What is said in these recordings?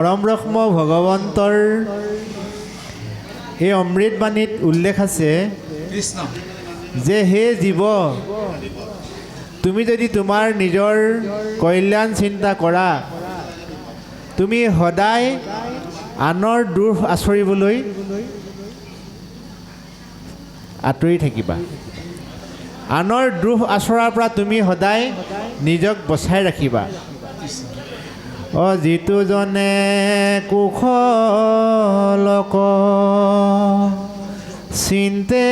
পৰম ব্ৰহ্ম ভগৱন্তৰ। এই অমৃতবাণীত উল্লেখ আছে যে হে জীৱ তুমি যদি তোমাৰ নিজৰ কল্যাণ চিন্তা কৰা তুমি সদায় আনৰ দুখ আচৰিবলৈ আঁতৰি থাকিবা। আনৰ দুখ আচৰাৰ পৰা তুমি সদায় নিজক বচাই ৰাখিবা। অ যিটো জনে কুশলক চিন্তে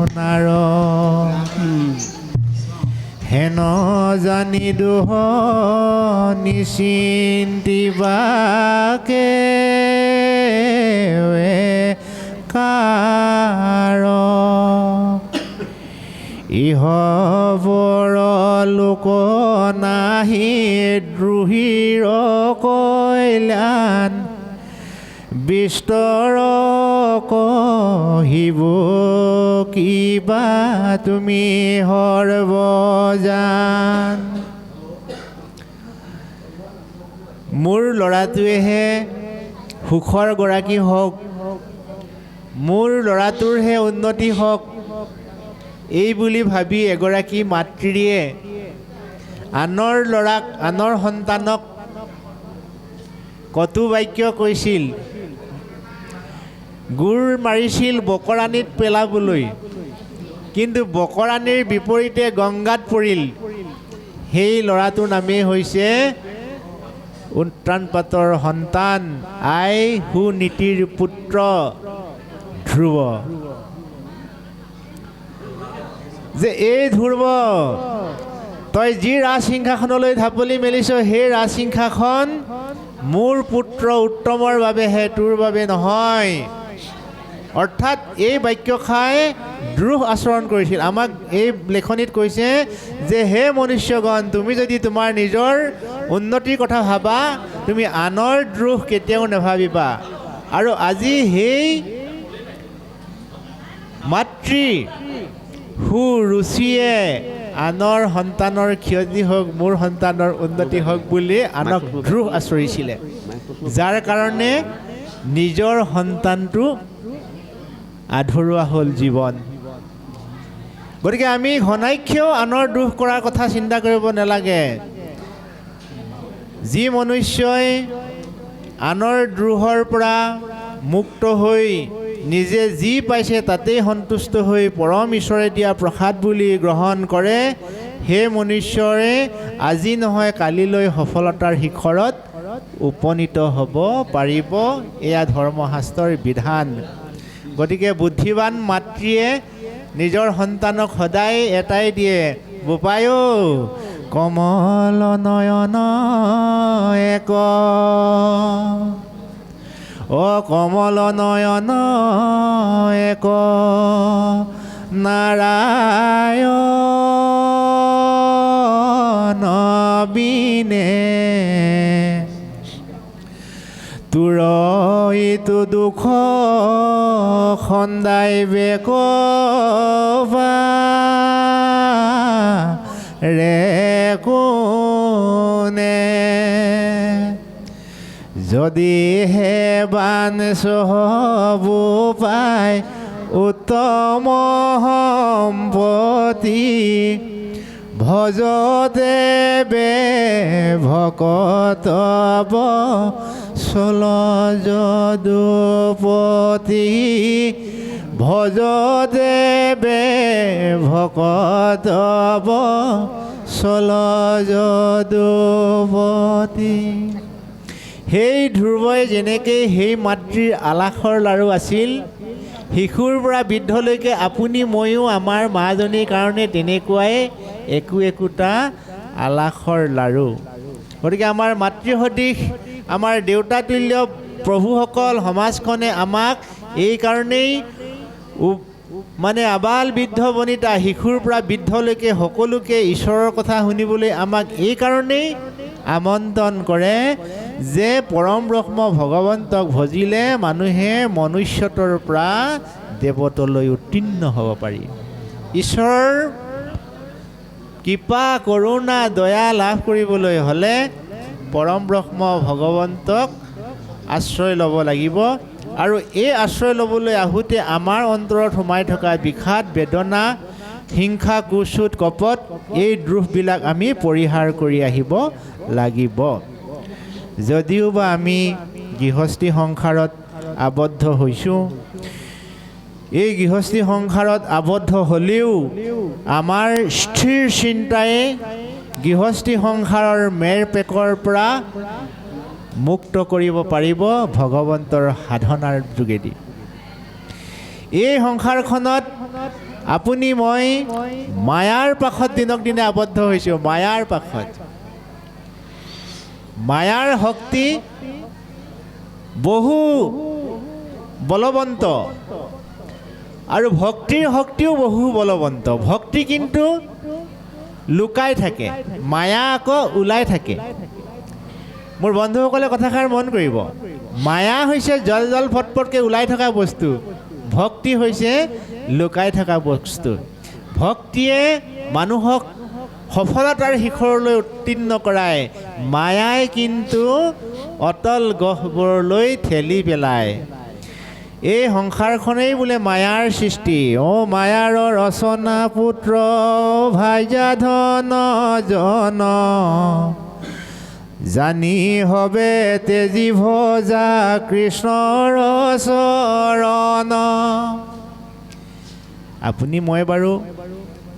আপোনাৰ হেন জানি দুহ নিচিন্তিবাকে কাৰ। ইহবৰ লোক নাহি দ্ৰোহীৰ কল্যাণ বিস্তৰ কহিব কিবা তুমি সৰ্বজান মোৰ ল'ৰাটোৱেহে সুখৰ গৰাকী হওক, মোৰ ল'ৰাটোৰহে উন্নতি হওক এই বুলি ভাবি এগৰাকী মাতৃয়ে আনৰ ল'ৰাক, আনৰ সন্তানক কটু বাক্য কৈছিল, গোৰ মাৰিছিল বকৰাণীত পেলাবলৈ, কিন্তু বকৰাণীৰ বিপৰীতে গংগাত পৰিল। সেই ল'ৰাটোৰ নামেই হৈছে উত্ৰাণপাতৰ সন্তান আই সুনীতিৰ পুত্ৰ ধ্ৰুৱ। যে এই ধ্ৰুৱ তই যি ৰাজসিংহাসনলৈ ঢাপলি মেলিছ, সেই ৰাজসিংহাসন মোৰ পুত্ৰ উত্তমৰ বাবেহে, তোৰ বাবে নহয়। অৰ্থাৎ এই বাক্যষাই দ্ৰোহ আচৰণ কৰিছিল। আমাক এই লেখনিত কৈছে যে, হে মনুষ্যগণ, তুমি যদি তোমাৰ নিজৰ উন্নতিৰ কথা ভাবা, তুমি আনৰ দ্ৰোহ কেতিয়াও নাভাবিবা। আৰু আজি সেই মাতৃ সুৰুচিয়ে আনৰ সন্তানৰ ক্ষতি হওক, মোৰ সন্তানৰ উন্নতি হওক বুলি আনক দ্ৰোহ আচৰিছিলে। যাৰ কাৰণে নিজৰ সন্তানটো আধৰুৱা হ'ল জীৱন। গতিকে আমি ঘনাক্ষেও আনৰ দুখ কৰাৰ কথা চিন্তা কৰিব নালাগে। যি মনুষ্যই আনৰ দ্ৰোহৰ পৰা মুক্ত হৈ নিজে যি পাইছে তাতেই সন্তুষ্ট হৈ পৰম ঈশ্বৰে দিয়া প্ৰসাদ বুলি গ্ৰহণ কৰে। সেই মনুষ্যৰে, আজি নহয় কালিলৈ সফলতাৰ শিখৰত উপনীত হ'ব পাৰিব এয়া ধৰ্মশাস্ত্ৰৰ বিধান। গতিকে বুদ্ধিৱান মাতৃয়ে নিজৰ সন্তানক সদায় এটাই দিয়ে, বোপায়ো, কমল নয়ন এক। অ কমল নয়ন এক নাৰায়ণ বিনে। তোৰ ইটো দুখ খন্দাই বেকবা। ৰে কোনে? যদিহে বান চহবু পাই উত্তম সম্পতি ভজ দেৱে ভকতব চল যদুপতি, ভজ দেৱে ভকতব চল যদুপতি। সেই ধ্ৰুৱই যেনেকৈ সেই মাতৃৰ আলাসৰ লাৰু আছিল শিশুৰ পৰা বৃদ্ধলৈকে আপুনি ময়ো আমাৰ মাজনীৰ কাৰণে তেনেকুৱাই একো একোটা আলাসৰ লাৰু গতিকে আমাৰ মাতৃ সদৃশ আমাৰ দেউতাতুল্য প্ৰভুসকল সমাজখনে আমাক এই কাৰণেই উ- মানে আবাল বৃদ্ধ বনিতা শিশুৰ পৰা বৃদ্ধলৈকে সকলোকে ঈশ্বৰৰ কথা শুনিবলৈ আমাক এই কাৰণেই আমন্ত্ৰণ কৰে যে পৰম ব্ৰহ্ম ভগৱন্তক ভজিলে মানুহে মনুষ্যতৰ পৰা দেৱতলৈ উত্তীৰ্ণ হ'ব পাৰি। ঈশ্বৰৰ কৃপা, কৰোণা, দয়া লাভ কৰিবলৈ হ'লে পৰম ব্ৰহ্ম ভগৱন্তক আশ্ৰয় ল'ব লাগিব আৰু এই আশ্ৰয় ল'বলৈ আহোঁতে আমাৰ অন্তৰত সোমাই থকা বিষাদ, বেদনা হিংসা কুচুত কপট, এই দোষবিলাক আমি পৰিহাৰ কৰি আহিব লাগিব। যদিও বা আমি গৃহস্থী সংসাৰত আবদ্ধ হৈছোঁ, এই গৃহস্থী সংসাৰত আবদ্ধ হ'লেও আমাৰ স্থিৰ চিন্তাই গৃহস্থী সংসাৰৰ মেৰ পেকৰ পৰা মুক্ত কৰিব পাৰিব ভগৱন্তৰ সাধনাৰ যোগেদি। এই সংসাৰখনত আপুনি মই মায়াৰ পাশত দিনক দিনে আবদ্ধ হৈছোঁ মায়াৰ পাশত। মায়াৰ শক্তি বহু বলৱন্ত। আৰু ভক্তিৰ শক্তিও বহু বলৱন্ত। ভক্তি কিন্তু লুকাই থাকে মায়া আকৌ ওলাই থাকে। মোৰ বন্ধুসকলে কথাষাৰ মন কৰিব। মায়া হৈছে জল জল ফটফটকৈ ওলাই থকা বস্তু। ভক্তি হৈছে লুকাই থকা বস্তু। ভক্তিয়ে মানুহক সফলতাৰ শিখৰলৈ উত্তীৰ্ণ কৰায়। মায়াই কিন্তু অতল গহ্বৰলৈ ঠেলি পেলায়। এই সংসাৰখনেই বোলে মায়াৰ সৃষ্টি। অ' মায়াৰ ৰচনা পুত্ৰ ভাইজা ধন জন। জানি হবে তেজি ভজা কৃষ্ণৰ চৰণ আপুনি, মই বাৰু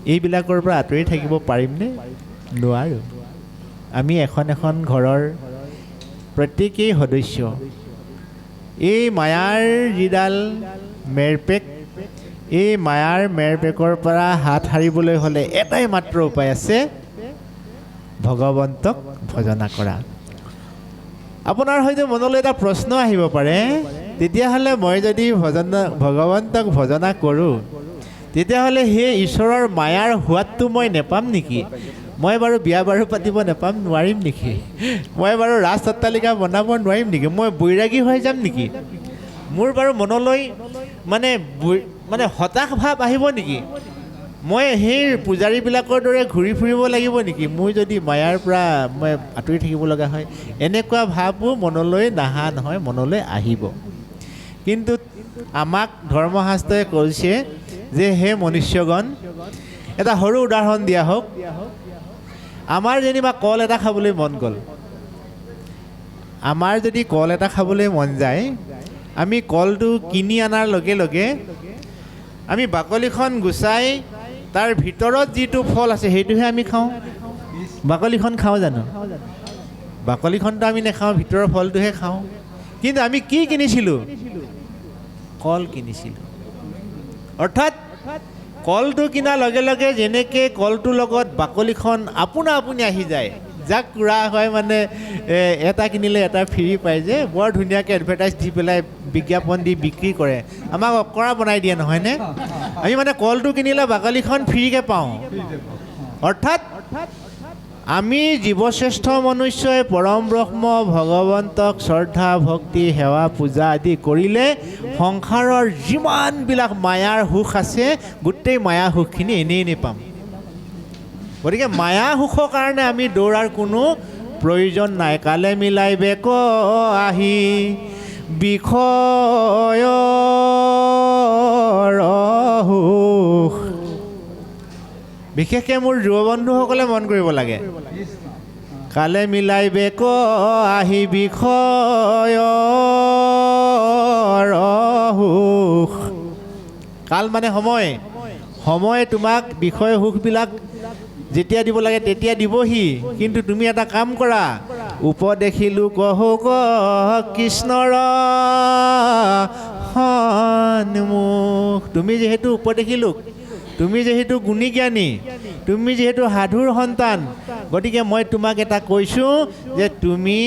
এইবিলাকৰ পৰা আঁতৰি থাকিব পাৰিমনে? নোৱাৰোঁ। আমি এখন এখন ঘৰৰ প্ৰত্যেকেই সদস্য। এই মায়াৰ যিডাল মেৰপেক, এই মায়াৰ মেৰপেকৰ পৰা হাত সাৰিবলৈ হ'লে এটাই মাত্ৰ উপায় আছে। ভগৱন্তক ভজনা কৰা। আপোনাৰ হয়তো মনলৈ এটা প্ৰশ্ন আহিব পাৰে, তেতিয়াহ'লে মই যদি ভজনা, ভগৱন্তক ভজনা কৰোঁ, তেতিয়াহ'লে সেই ঈশ্বৰৰ মায়াৰ সোৱাদটো মই নেপাম নেকি? মই বাৰু বিয়া বাৰু পাতিব নেপাম, নোৱাৰিম নেকি? মই বাৰু ৰাজ অট্টালিকা বনাব নোৱাৰিম নেকি? মই বৈৰাগী হৈ যাম নেকি? মোৰ বাৰু মনলৈ মানে মানে হতাশ ভাৱ আহিব নেকি? মই সেই পূজাৰীবিলাকৰ দৰে ঘূৰি ফুৰিব লাগিব নেকি? মোৰ যদি মায়াৰ পৰা মই আঁতৰি থাকিব লগা হয়, এনেকুৱা ভাৱো মনলৈ নাহা নহয়, মনলৈ আহিব। কিন্তু আমাক ধৰ্মশাস্ত্ৰই কৈছে যে হে মনুষ্যগণ, এটা সৰু উদাহৰণ দিয়া হওক। আমাৰ যেনিবা কল এটা খাবলৈ মন গ'ল। আমাৰ যদি কল এটা খাবলৈ মন যায়, আমি কলটো কিনি অনাৰ লগে লগে আমি বাকলিখন গুচাই তাৰ ভিতৰত যিটো ফল আছে, সেইটোহে আমি খাওঁ। বাকলিখন খাওঁ জানো? বাকলিখনতো আমি নাখাওঁ, ভিতৰৰ ফলটোহে খাওঁ। কিন্তু আমি কি কিনিছিলোঁ? কল কিনিছিলোঁ। অৰ্থাৎ, কলটো কিনাৰ লগে লগে যেনেকৈ কলটোৰ লগত বাকলিখন আপোনা আপুনি আহি যায় যাক কুৰা হয় মানে এটা কিনিলে এটা ফ্ৰী পায় যে, বৰ ধুনীয়াকৈ এডভাৰটাইজ দি পেলাই বিজ্ঞাপন দি বিক্ৰী কৰে। আমাক অকৰা বনাই দিয়ে নহয়নে আমি মানে কলটো কিনিলে বাকলিখন ফ্ৰীকৈ পাওঁ। অৰ্থাৎ, আমি জীৱশ্ৰেষ্ঠ মনুষ্যই পৰম ব্ৰহ্ম, ভগৱন্তক শ্ৰদ্ধা, ভক্তি, সেৱা, পূজা আদি কৰিলে সংসাৰৰ যিমানবিলাক মায়াৰ সুখ আছে, গোটেই মায়া সুখখিনি এনেই এনেই পাম গতিকে মায়া সুখৰ কাৰণে আমি দৌৰাৰ কোনো প্ৰয়োজন নাই। কালে মিলাই বেক আহি বিষয়ৰ সুখ বিশেষকৈ মোৰ যুৱ বন্ধুসকলে মন কৰিব লাগে। কালে মিলাই বেক আহি বিষয়ৰ সুখ কাল মানে সময়। সময় তোমাক বিষয় সুখবিলাক যেতিয়া দিব লাগে তেতিয়া দিবহি। কিন্তু তুমি এটা কাম কৰা। উপদেখিলো কহুক কৃষ্ণৰ সন্মুখ। তুমি যিহেতু উপদেখিলো তুমি যিহেতু গুণী জ্ঞানী, তুমি যিহেতু সাধুৰ সন্তান, গতিকে মই তোমাক এটা কৈছোঁ যে তুমি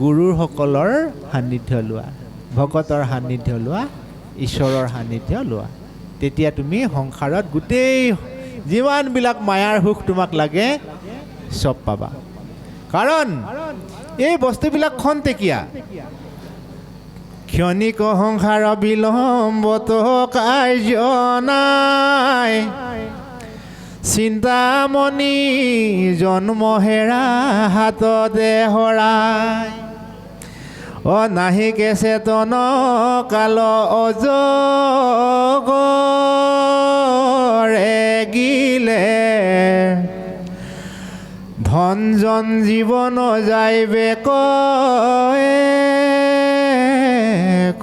গুৰুসকলৰ সান্নিধ্য লোৱা, ভকতৰ সান্নিধ্য লোৱা, ঈশ্বৰৰ সান্নিধ্য লোৱা। তেতিয়া তুমি সংসাৰত গোটেই যিমানবিলাক মায়াৰ সুখ তোমাক লাগে, চব পাবা। কাৰণ, এই বস্তুবিলাক খন্তেকীয়া। ক্ষণিক সংসাৰ বিলম্বত কাৰ্য নাই। চিন্তামণি জন্মহেৰা হাততে হৰাই। অ নাহিকে চেতন কাল অজগৰে গিলে ধনজন জীৱন যাইবে কয়ে,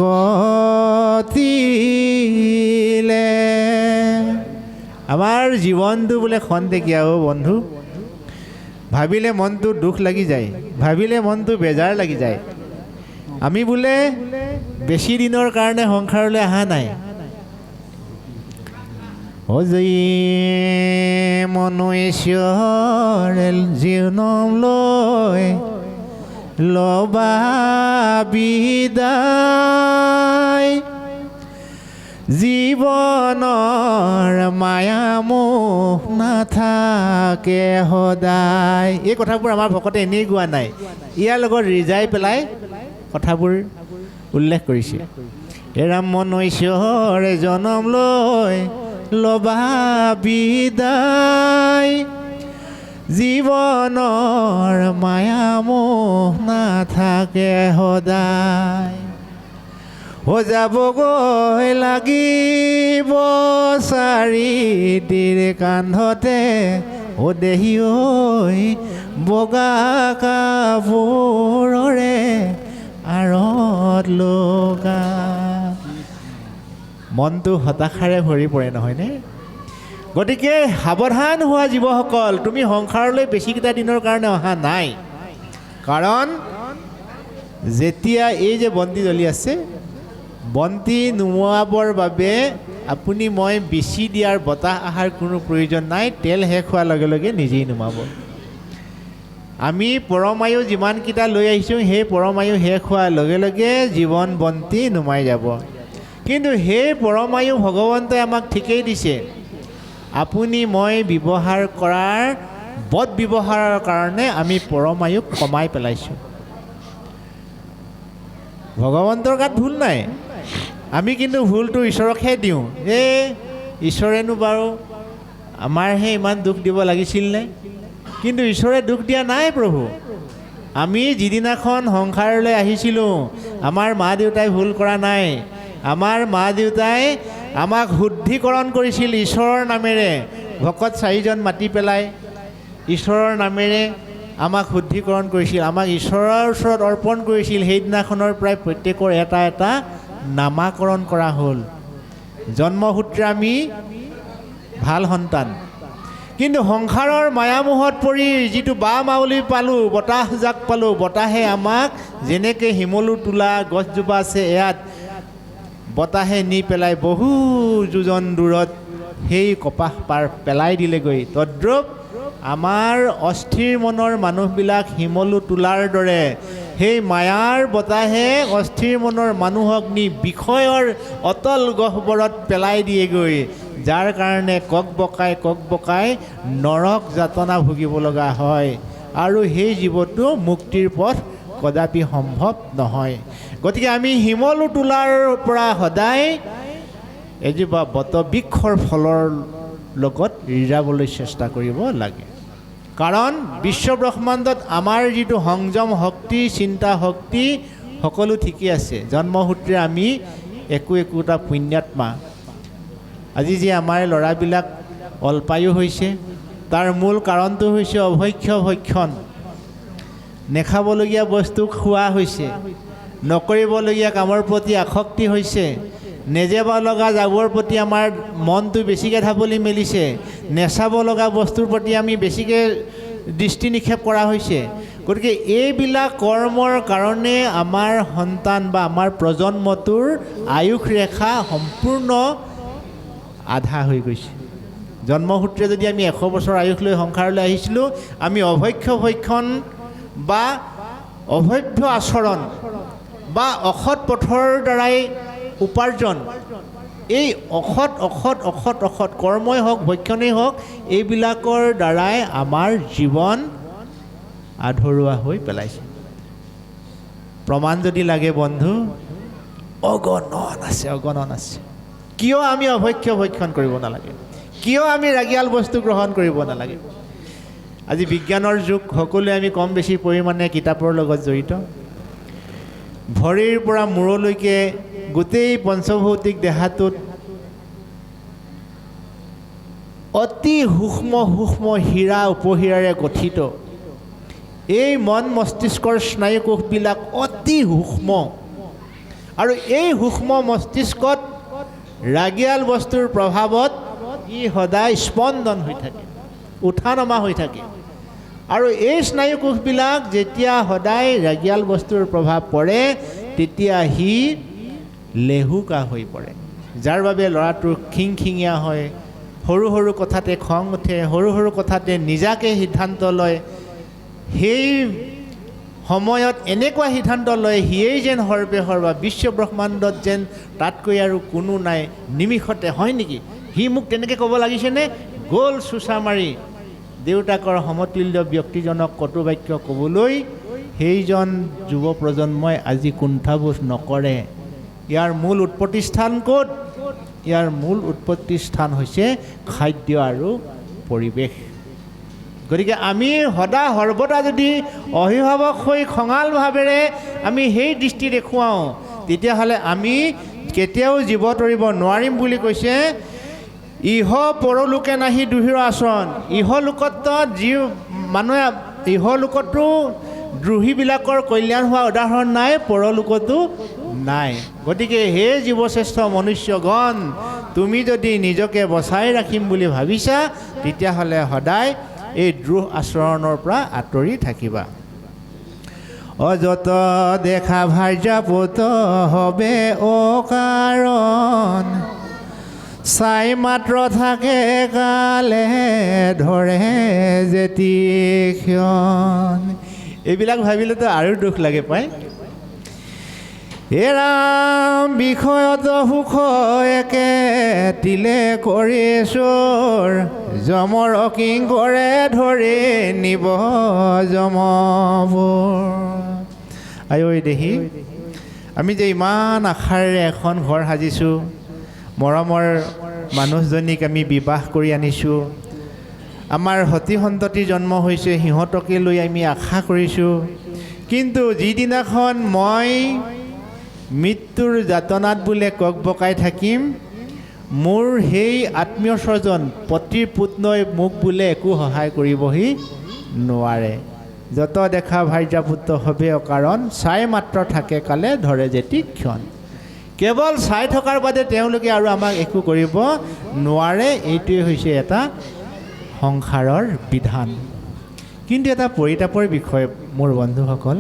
কতিলে। আমাৰ জীৱনটো বোলে খন্তেকীয়া অ' বন্ধু, ভাবিলে মনটো দুখ লাগি যায়, ভাবিলে মনটো বেজাৰ লাগি যায়। আমি বোলে বেছি দিনৰ কাৰণে সংসাৰলৈ অহা নাই। অজয়ী মনুষ্যৰে জীৱনম লৈ লবা বিদায়। জীৱনৰ মায়া মোহ নাথাকে সদায়। এই কথাবোৰ আমাৰ ভকতে এনেই গোৱা নাই। ইয়াৰ লগত ৰিজাই পেলাই কথাবোৰ উল্লেখ কৰিছে। এৰাম মনুষ্যৰে জনম লৈ লবা বিদায়। জীৱনৰ মায়া মোহ নাথাকে সদায়। হৈ যাবগৈ লাগিব চাৰিটিৰ কান্ধতে। অ দেহি ঐ বগা কাপোৰৰে আঁৰত লগা। মনটো হতাশাৰে ভৰি পৰে, নহয়নে? গতিকে সাৱধান হোৱা জীৱসকল, তুমি সংসাৰলৈ বেছিকেইটা দিনৰ কাৰণে অহা নাই। কাৰণ, যেতিয়া এই যে বন্তি জ্বলি আছে, বন্তি নুমুৱাবৰ বাবে আপুনি মই বিচি দিয়াৰ বতাহ অহাৰ কোনো প্ৰয়োজন নাই, তেল শেষ হোৱাৰ লগে লগে নিজেই নুমাব। আমি পৰমায়ু যিমানকেইটা লৈ আহিছোঁ, সেই পৰমায়ু শেষ হোৱাৰ লগে লগে জীৱন বন্তি নুমাই যাব। কিন্তু সেই পৰমায়ু, ভগৱন্তই আমাক ঠিকেই দিছে। আপুনি মই ব্যৱহাৰ কৰাৰ, বদ ব্যৱহাৰৰ কাৰণে আমি পৰমায়ুক কমাই পেলাইছোঁ। ভগৱন্তৰ গাত ভুল নাই। আমি কিন্তু ভুলটো ঈশ্বৰকহে দিওঁ। এই ঈশ্বৰেনো বাৰু আমাৰহে ইমান দুখ দিব লাগিছিল নে? কিন্তু ঈশ্বৰে দুখ দিয়া নাই প্ৰভু। আমি যিদিনাখন সংসাৰলৈ আহিছিলোঁ, আমাৰ মা দেউতাই ভুল কৰা নাই। আমাৰ মা দেউতাই আমাক শুদ্ধিকৰণ কৰিছিল ঈশ্বৰৰ নামেৰে। ভকত চাৰিজন মাতি পেলাই ঈশ্বৰৰ নামেৰে আমাক শুদ্ধিকৰণ কৰিছিল, আমাক ঈশ্বৰৰ ওচৰত অৰ্পণ কৰিছিল। সেইদিনাখনৰ পৰাই প্ৰত্যেকৰ এটা এটা নামাকৰণ কৰা হ'ল। জন্মসূত্ৰে আমি ভালো সন্তান। কিন্তু সংসাৰৰ মায়ামোহত পৰি যিটো বা মাউলি পালোঁ, বতাহজাক পালোঁ, বতাহে আমাক যেনেকৈ শিমলু তোলা, গছজোপা আছে ইয়াত বতাহে নি পেলাই বহু যোজন দূৰত সেই কপাহ পাৰ পেলাই দিলেগৈ। তদ্ৰূপ আমাৰ অস্থিৰ মনৰ মানুহবিলাক শিমলু তোলাৰ দৰে সেই মায়াৰ বতাহে অস্থিৰ মনৰ মানুহক নি বিষয়ৰ অতল গহ্বৰত পেলাই দিয়েগৈ, যাৰ কাৰণে কক বকাই কক বকাই নৰক যাতনা ভুগিব লগা হয়। আৰু সেই জীৱটো মুক্তিৰ পথ কদাপি সম্ভৱ নহয়। গতিকে আমি শিমলু তোলাৰ পৰা সদায় এজোপা বটবৃক্ষৰ ফলৰ লগত ৰিজাবলৈ চেষ্টা কৰিব লাগে। কাৰণ বিশ্ব ব্ৰহ্মাণ্ডত আমাৰ যিটো সংযম শক্তি, চিন্তা শক্তি, সকলো ঠিকেই আছে। জন্মসূত্ৰে আমি একো একোটা পুণ্যাত্মা। আজি যে আমাৰ ল'ৰাবিলাক অল্পায়ু হৈছে, তাৰ মূল কাৰণটো হৈছে অভক্ষ্য ভক্ষণ। নেখাবলগীয়া বস্তু খোৱা হৈছে। নকৰিবলগীয়া কামৰ প্ৰতি আসক্তি হৈছে। নেজেব লগা যাবৰ প্ৰতি আমাৰ মনটো বেছিকৈ ঢাপলি মেলিছে। নেচাব লগা বস্তুৰ প্ৰতি আমি বেছিকৈ দৃষ্টি নিক্ষেপ কৰা হৈছে। গতিকে এইবিলাক কৰ্মৰ কাৰণে আমাৰ সন্তান বা আমাৰ প্ৰজন্মটোৰ আয়ুস ৰেখা সম্পূৰ্ণ আধা হৈ গৈছে। জন্মসূত্ৰে যদি আমি এশ বছৰ আয়ুস লৈ সংসাৰলৈ আহিছিলোঁ, আমি অভক্ষ্য ভক্ষণ বা অভব্য আচৰণ বা অসৎ পথৰ দ্বাৰাই উপাৰ্জন। এই অসৎ অসৎ অসৎ অসৎ কৰ্মই হওক, ভক্ষণেই হওক, এইবিলাকৰ দ্বাৰাই আমাৰ জীৱন আধৰুৱা হৈ পেলাইছে। প্ৰমাণ যদি লাগে বন্ধু, অগণন আছে অগণন আছে। কিয় আমি অভক্ষ্য ভক্ষণ কৰিব নালাগে? কিয় আমি ৰাগিয়াল বস্তু গ্ৰহণ কৰিব নালাগে? আজি বিজ্ঞানৰ যুগ, সকলোৱে আমি কম বেছি পৰিমাণে কিতাপৰ লগত জড়িত। ভৰিৰ পৰা মূৰলৈকে গোটেই পঞ্চভৌতিক দেহাটোত অতি সূক্ষ্ম সূক্ষ্ম হীৰা উপহীৰাৰে গঠিত। এই মন মস্তিষ্কৰ স্নায়ুকোষবিলাক অতি সূক্ষ্ম। আৰু এই সূক্ষ্ম মস্তিষ্কত ৰাগিয়াল বস্তুৰ প্ৰভাৱত ই সদায় স্পন্দন হৈ থাকে উঠা নমা হৈ থাকে। আৰু এই স্নায়ুকোষবিলাক যেতিয়া সদায় ৰাগিয়াল বস্তুৰ প্ৰভাৱ পৰে, তেতিয়া সি লেহুকা হৈ পৰে। যাৰ বাবে ল'ৰাটোৰ খিংখিঙীয়া হয়, সৰু সৰু কথাতে খং উঠে, সৰু সৰু কথাতে নিজাকে সিদ্ধান্ত লয়। সেই সময়ত এনেকুৱা সিদ্ধান্ত লয়, সিয়েই যেন সৰ্বে সৰ্বা বিশ্ব ব্ৰহ্মাণ্ডত যেন তাতকৈ আৰু কোনো নাই, নিমিষতে, হয় নেকি? সি মোক তেনেকৈ ক'ব লাগিছেনে? গ'ল চোচা মাৰি দেউতাকৰ সমতুল্য ব্যক্তিজনক কটু বাক্য ক'বলৈ সেইজন যুৱ প্ৰজন্মই আজি কুণ্ঠাবোধ নকৰে। ইয়াৰ মূল উৎপত্তি স্থান ক'ত? ইয়াৰ মূল উৎপত্তি স্থান হৈছে খাদ্য আৰু পৰিৱেশ। গতিকে আমি সদা সৰ্বদা যদি অভিভাৱক হৈ খঙাল ভাৱেৰে আমি সেই দৃষ্টি দেখুৱাওঁ, তেতিয়াহ'লে আমি কেতিয়াও জীৱ তৰিব নোৱাৰিম বুলি কৈছে ইহ পৰলোকে নাহি দুহিৰ আচৰণ ইহ লোকত যি মানুহে, ইহ লোকতো দ্ৰোহীবিলাকৰ কল্যাণ হোৱা উদাহৰণ নাই পৰলোকতো নাই। গতিকে হে জীৱশ্ৰেষ্ঠ মনুষ্যগণ, তুমি যদি নিজকে বচাই ৰাখিম বুলি ভাবিছা, তেতিয়াহ'লে সদায় এই দ্ৰোহ আচৰণৰ পৰা আঁতৰি থাকিবা। অযত দেখা ভাৰ্যাপুত হবে অকাৰণ চাই মাত্ৰ থাকে কালে ধৰে যেতি ক্ষণ। এইবিলাক ভাবিলেতো আৰু দুখ লাগে পায় হে ৰাম বিষয়ত সুখ একে তিলে কৰি চোৰ, যমৰ কিং কৰে ধৰি নিব যমবোৰ। আঐ দেহি, আমি যে ইমান আশাৰে এখন ঘৰ সাজিছোঁ মৰমৰ মানুহজনীক আমি বিবাহ কৰি আনিছোঁ। আমাৰ সতি সন্ততি জন্ম হৈছে, সিহঁতকে লৈ আমি আশা কৰিছোঁ। কিন্তু যিদিনাখন মই মৃত্যুৰ যাতনাত বোলে কক বকাই থাকিম, মোৰ সেই আত্মীয় স্বজন, পতিৰ পুত্ৰই মোক বোলে একো সহায় কৰিবহি নোৱাৰে। যত দেখা ভাৰ্যাপুত্ৰ হবে অকাৰণ চাই মাত্ৰ থাকে কালে ধৰে যেতি ক্ষণ। কেৱল চাই থকাৰ বাদে তেওঁলোকে আৰু আমাক একো কৰিব নোৱাৰে। এইটোৱে হৈছে এটা সংসাৰৰ বিধান। কিন্তু এটা পৰিতাপৰ বিষয়, মোৰ বন্ধুসকল।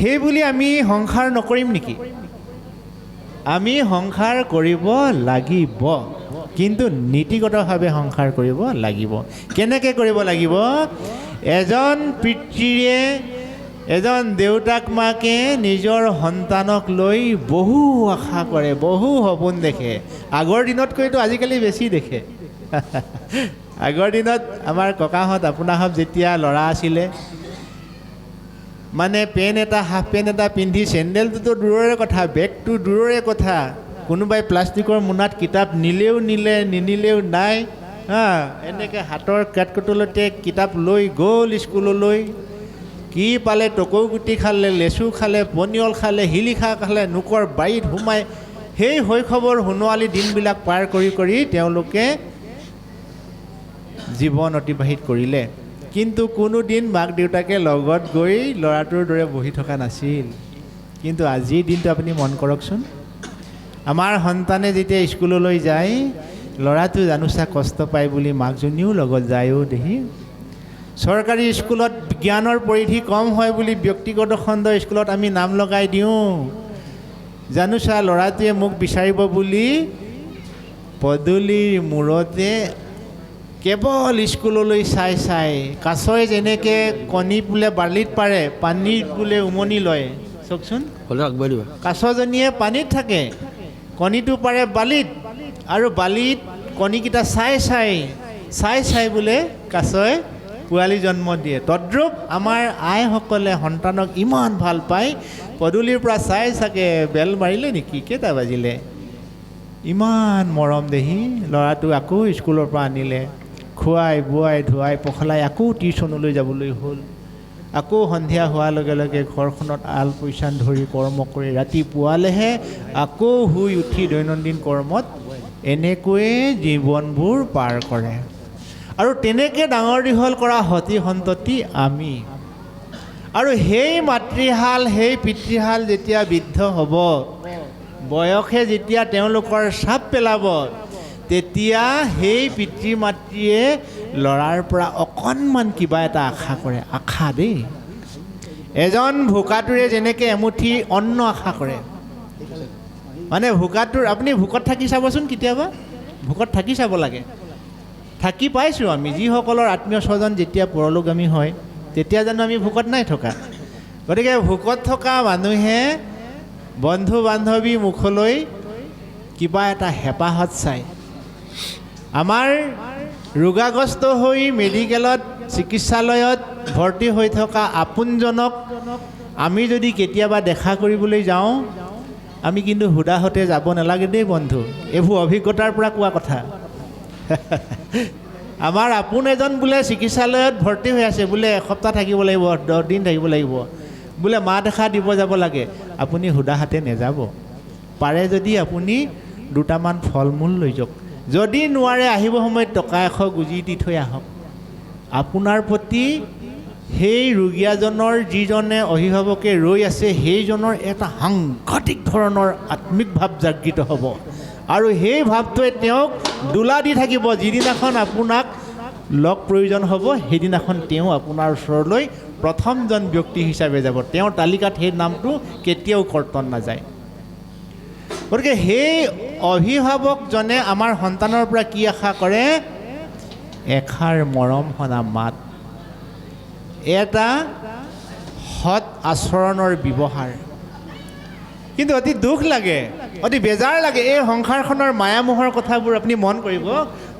সেই বুলি আমি সংসাৰ নকৰিম নেকি? আমি সংসাৰ কৰিব লাগিব। কিন্তু নীতিগতভাৱে সংসাৰ কৰিব লাগিব। কেনেকৈ কৰিব লাগিব? এজন পিতৃয়ে এজন দেউতাক মাকে নিজৰ সন্তানক লৈ বহু আশা কৰে, বহু সপোন দেখে। আগৰ দিনতকৈতো আজিকালি বেছি দেখে। আগৰ দিনত আমাৰ ককাহঁত, আপোনাহঁত যেতিয়া ল'ৰা আছিলে মানে পেণ্ট এটা, হাফ পেণ্ট এটা পিন্ধি চেণ্ডেলটোতো দূৰৰে কথা, বেগটো দূৰৰে কথা, কোনোবাই প্লাষ্টিকৰ মোনাত কিতাপ নিলেও নিলে, নিনিলেও নাই, হা, এনেকৈ হাতৰ কেটকটলতে কিতাপ লৈ গ'ল স্কুললৈ। কি পালে টকৌ গুটি খালে, লেচু খালে, পনিয়ল খালে শিলিখা খালে, নোকৰ বাৰীত সোমাই সেই শৈশৱৰ সোণোৱালী দিনবিলাক পাৰ কৰি কৰি তেওঁলোকে জীৱন অতিবাহিত কৰিলে। কিন্তু কোনোদিন মাক দেউতাকে লগত গৈ ল'ৰাটোৰ দৰে বহি থকা নাছিল। কিন্তু আজিৰ দিনটো আপুনি মন কৰকচোন। আমাৰ সন্তানে যেতিয়া স্কুললৈ যায়, ল'ৰাটো জানোচা কষ্ট পায় বুলি মাকজনীও লগত যায়ো দেহি। চৰকাৰী স্কুলত জ্ঞানৰ পৰিধি কম হয় বুলি ব্যক্তিগত খণ্ডৰ স্কুলত আমি নাম লগাই দিওঁ। জানোচা ল'ৰাটোৱে মোক বিচাৰিব বুলি পদূলিৰ মূৰতে কেৱল স্কুললৈ চাই চাই কাছই যেনেকৈ কণী বোলে বালিত পাৰে পানীত বোলে উমনি লয়। চাওকচোন। কাছজনীয়ে পানীত থাকে কণীটো পাৰে বালিত আৰু বালিত কণীকেইটা চাই চাই চাই চাই বোলে কাছই পোৱালি জন্ম দিয়ে। তদ্ৰূপ আমাৰ আইসকলে সন্তানক ইমান ভালো পায়, পদূলিৰ পৰা চাই চাগে বেল মাৰিলে নেকি? কেইটা বাজিলে? ইমান মৰম দেহি, ল'ৰাটো আকৌ স্কুলৰ পৰা আনিলে। খুৱাই, বোৱাই, ধুৱাই, পখলাই আকৌ টিউশ্যনলৈ যাবলৈ হ'ল। আকৌ সন্ধিয়া হোৱাৰ লগে লগে ঘৰখনত আল পৈচান ধৰি কৰ্ম কৰি ৰাতিপুৱালেহে আকৌ শুই উঠি দৈনন্দিন কৰ্মত এনেকৈয়ে জীৱনবোৰ পাৰ কৰে। আৰু তেনেকৈ ডাঙৰ দীঘল কৰা সতি সন্ততি আমি। আৰু সেই মাতৃশাল সেই পিতৃশাল যেতিয়া বৃদ্ধ হ'ব, বয়সে যেতিয়া তেওঁলোকৰ চাপ পেলাব, তেতিয়া সেই পিতৃ মাতৃয়ে ল'ৰাৰ পৰা অকণমান কিবা এটা আশা কৰে। আশা দেই। এজন ভোকাটোৰে যেনেকৈ এমুঠি অন্ন আশা কৰে। মানে ভোকাটোৰ আপুনি ভোকত থাকি চাবচোন কেতিয়াবা। ভোকত থাকি চাব লাগে। থাকি পাইছোঁ আমি। যিসকলৰ আত্মীয় স্বজন যেতিয়া পৰলোগামী হয়, তেতিয়া জানো আমি ভোকত নাই থকা। গতিকে ভোকত থকা মানুহে বন্ধু বান্ধৱী মুখলৈ কিবা এটা হেঁপাহত চায়। আমাৰ ৰোগাগ্ৰস্ত হৈ মেডিকেলত চিকিৎসালয়ত ভৰ্তি হৈ থকা আপোনজনক আমি যদি কেতিয়াবা দেখা কৰিবলৈ যাওঁ, আমি কিন্তু সুদাহতে যাব নালাগে দেই বন্ধু। এইবোৰ অভিজ্ঞতাৰ পৰা কোৱা কথা। আমাৰ আপোন এজন বোলে চিকিৎসালয়ত ভৰ্তি হৈ আছে, বোলে এসপ্তাহ থাকিব লাগিব, দহ দিন থাকিব লাগিব। বোলে মা দেখা দিব যাব লাগে। আপুনি সুদাহাতে নেযাব। পাৰে যদি আপুনি দুটামান ফল মূল লৈ যাওক। যদি নোৱাৰে, আহিব সময়ত টকা এশ গুজি দি থৈ আহক। আপোনাৰ প্ৰতি সেই ৰোগীয়াজনৰ যিজনে অভিভাৱকে ৰৈ আছে, সেইজনৰ এটা সাংঘাতিক ধৰণৰ আত্মিক ভাৱ জাগৃত হ'ব। আৰু সেই ভাৱটোৱে তেওঁক দোলা দি থাকিব। যিদিনাখন আপোনাক লগ প্ৰয়োজন হ'ব, সেইদিনাখন তেওঁ আপোনাৰ ওচৰলৈ প্ৰথমজন ব্যক্তি হিচাপে যাব। তেওঁৰ তালিকাত সেই নামটো কেতিয়াও কৰ্তন নাযায়। গতিকে সেই অভিভাৱকজনে আমাৰ সন্তানৰ পৰা কি আশা কৰে? এষাৰ মৰম সনা মাত। এটা সৎ আচৰণৰ ব্যৱহাৰ। কিন্তু অতি দুখ লাগে, অতি বেজাৰ লাগে এই সংসাৰখনৰ মায়ামোহৰ কথাবোৰ আপুনি মন কৰিব।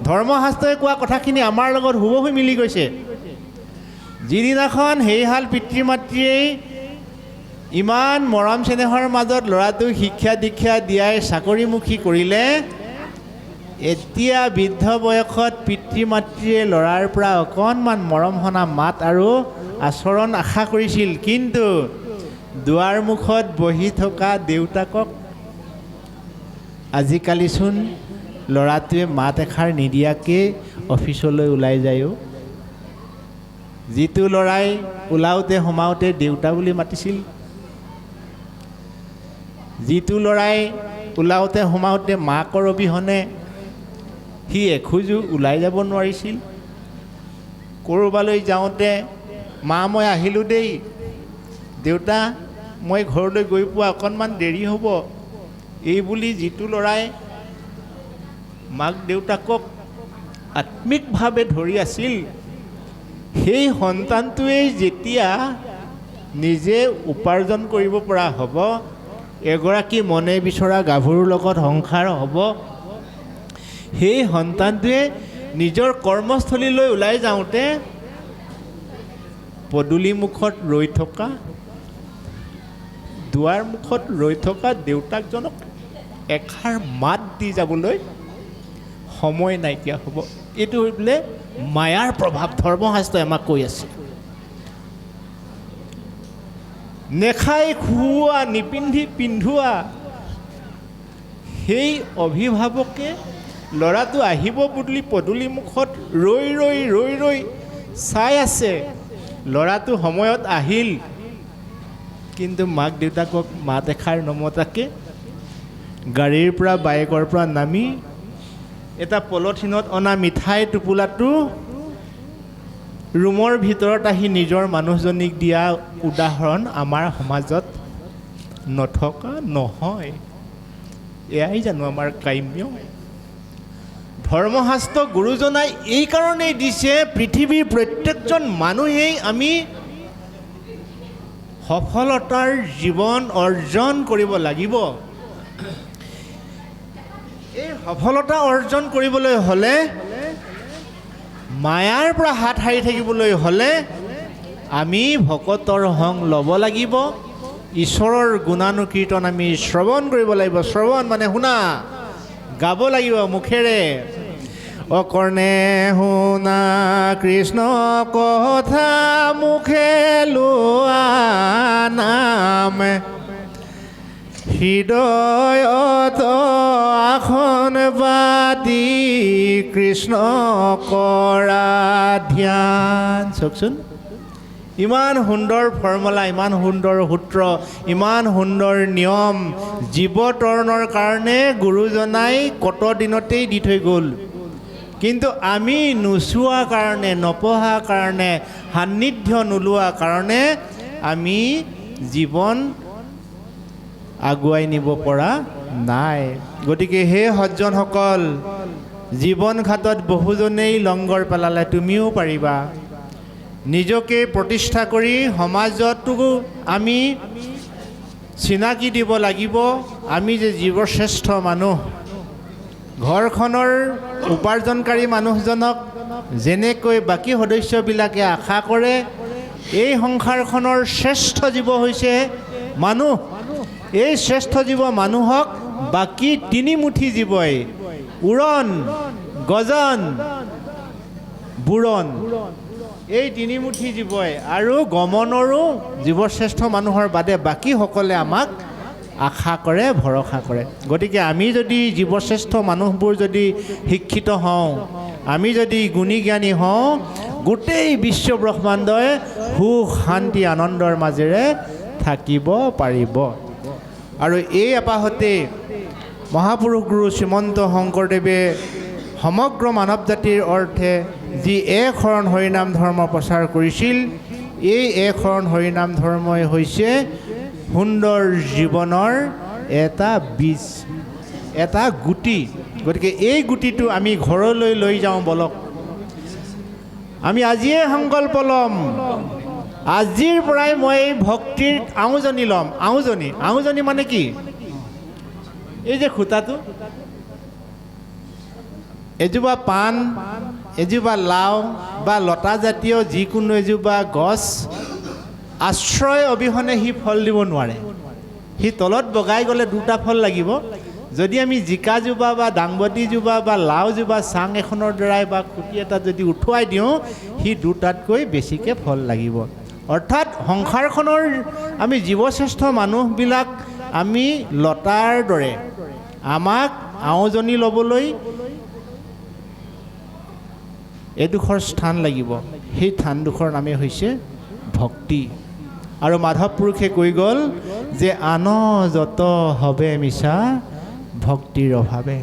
ধৰ্মশাস্ত্ৰই কোৱা কথাখিনি আমাৰ লগত হুবহু মিলি গৈছে। যিদিনাখন সেইহাল পিতৃ মাতৃয়েই ইমান মৰম চেনেহৰ মাজত ল'ৰাটোক শিক্ষা দীক্ষা দিয়াই চাকৰিমুখী কৰিলে, এতিয়া বৃদ্ধ বয়সত পিতৃ মাতৃয়ে ল'ৰাৰ পৰা অকণমান মৰম সনা মাত আৰু আচৰণ আশা কৰিছিল। কিন্তু দুৱাৰ মুখত বহি থকা দেউতাকক আজিকালিচোন ল'ৰাটোৱে মাত এষাৰ নিদিয়াকৈ অফিচলৈ ওলাই যায়ো যিটো ল'ৰাই ওলাওঁতে সোমাওঁতে দেউতা বুলি মাতিছিল, যিটো ল'ৰাই ওলাওঁতে সোমাওঁতে মাকৰ অবিহনে সি এখোজো ওলাই যাব নোৱাৰিছিল। ক'ৰবালৈ যাওঁতে, মা, মই আহিলোঁ দেই। দেউতা, মই ঘৰলৈ গৈ পোৱা অকণমান দেৰি হ'ব। এই বুলি যিটো ল'ৰাই মাক দেউতাকক আত্মিকভাৱে ধৰি আছিল। সেই সন্তানটোৱেই যেতিয়া নিজে উপাৰ্জন কৰিব পৰা হ'ব, এগৰাকী মনে বিচৰা গাভৰুৰ লগত সংসাৰ হ'ব, সেই সন্তানটোৱে নিজৰ কৰ্মস্থলীলৈ ওলাই যাওঁতে পদূলি মুখত ৰৈ থকা দুৱাৰ মুখত ৰৈ থকা দেউতাকজনক এষাৰ মাত দি যাবলৈ সময় নাইকিয়া হ'ব। এইটো বোলে মায়াৰ প্ৰভাৱ ধৰ্মশাস্ত্ৰই আমাক কৈ আছে। নেখাই খুওৱা, নিপিন্ধি পিন্ধোৱা, সেই অভিভাৱকে ল'ৰাটো আহিব বুলি পদূলি মুখত ৰৈ ৰৈ ৰৈ ৰৈ চাই আছে, ল'ৰাটো সময়ত আহিল। কিন্তু মাক দেউতাকক মাত এষাৰ নমতাকৈ গাড়ীৰ পৰা, বাইকৰ পৰা নামি এটা পলথিনত অনা মিঠাই টোপোলাটো ৰুমৰ ভিতৰত আহি নিজৰ মানুহজনীক দিয়া উদাহৰণ আমাৰ সমাজত নথকা নহয়। এয়াই জানো আমাৰ কাম্য। ধৰ্মশাস্ত্ৰ গুৰুজনাই এইকাৰণেই দিছে, পৃথিৱীৰ প্ৰত্যেকজন মানুহেই আমি সফলতাৰ জীৱন অৰ্জন কৰিব লাগিব। এই সফলতা অৰ্জন কৰিবলৈ হ'লে মায়াৰ পৰা হাত সাৰি থাকিবলৈ হ'লে আমি ভকতৰ সং ল'ব লাগিব। ঈশ্বৰৰ গুণানুকীৰ্তন আমি শ্ৰৱণ কৰিব লাগিব। শ্ৰৱণ মানে শুনা, গাব লাগিব মুখেৰে। অকৰ্ণে শুনা কৃষ্ণ কথা মুখে লোৱা নাম। হৃদয়ত আসন বাদি, কৃষ্ণ কৰা ধ্যান। চাওকচোন ইমান সুন্দৰ ফৰ্মুলা, ইমান সুন্দৰ সূত্ৰ, ইমান সুন্দৰ নিয়ম, জীৱ তৰণৰ কাৰণে গুৰুজনাই কত দিনতেই দি থৈ গ'ল? কিন্তু আমি নোচোৱা কাৰণে, নপঢ়া কাৰণে, সান্নিধ্য নোলোৱা কাৰণে আমি জীৱন আগুৱাই নিব পৰা নাই। গতিকে সেই সজ্জনসকল, জীৱন ঘাটত বহুজনেই লংগৰ পেলালে, তুমিও পাৰিবা। নিজকে প্ৰতিষ্ঠা কৰি সমাজতো আমি চিনাকি দিব লাগিব। আমি যে জীৱশ্ৰেষ্ঠ মানুহ ঘৰখনৰ উপাৰ্জনকাৰী মানুহজনক যেনেকৈ বাকী সদস্যবিলাকে আশা কৰে, এই সংসাৰখনৰ শ্ৰেষ্ঠ জীৱ হৈছে মানুহ। এই শ্ৰেষ্ঠ জীৱ মানুহক বাকী তিনিমুঠি জীৱই উৰণ, গজন, বুৰণ। এই তিনিমুঠি জীৱই আৰু গমনৰো জীৱশ্ৰেষ্ঠ মানুহৰ বাদে বাকীসকলে আমাক আশা কৰে ভৰসা কৰে। গতিকে আমি যদি জীৱশ্ৰেষ্ঠ মানুহবোৰ যদি শিক্ষিত হওঁ, আমি যদি গুণী জ্ঞানী হওঁ, গোটেই বিশ্ব ব্ৰহ্মাণ্ডই সুখ, শান্তি, আনন্দৰ মাজেৰে থাকিব পাৰিব। আৰু এই এপাহতে মহাপুৰুষ গুৰু শ্ৰীমন্ত শংকৰদেৱে সমগ্ৰ মানৱ জাতিৰ অৰ্থে যি এক শৰণ হৰিনাম ধৰ্ম প্ৰচাৰ কৰিছিল, এই এক শৰণ হৰিনাম ধৰ্মই হৈছে সুন্দৰ জীৱনৰ এটা বীজ, এটা গুটি। গতিকে এই গুটিটো আমি ঘৰলৈ লৈ যাওঁ বলক। আমি আজিয়ে সংকল্প ল'ম। আজিৰ পৰাই মই ভক্তিৰ আওজনী ল'ম। আওজনী আওজনী মানে কি? এই যে খুঁটাটো। এজোপা পাণ, এজোপা লাও বা লতা জাতীয় যিকোনো এজোপা গছ আশ্ৰয় অবিহনে সি ফল দিব নোৱাৰে। সি তলত বগাই গ'লে দুটা ফল লাগিব। যদি আমি জিকাজোপা বা দাংবদীজোপা বা লাওজোপা চাং এখনৰ দ্বাৰাই বা খুঁটি এটা যদি উঠুৱাই দিওঁ, সি দুটাতকৈ বেছিকৈ ফল লাগিব। অৰ্থাৎ সংসাৰখনৰ আমি জীৱশ্ৰেষ্ঠ মানুহবিলাক আমি লতাৰ দৰে। আমাক আওজনী ল'বলৈ এডোখৰ স্থান লাগিব। সেই স্থানডোখৰ নামেই হৈছে ভক্তি। আৰু মাধৱ পুৰুষে কৈ গ'ল যে আন যত হবে মিছা ভক্তিৰ অভাৱে।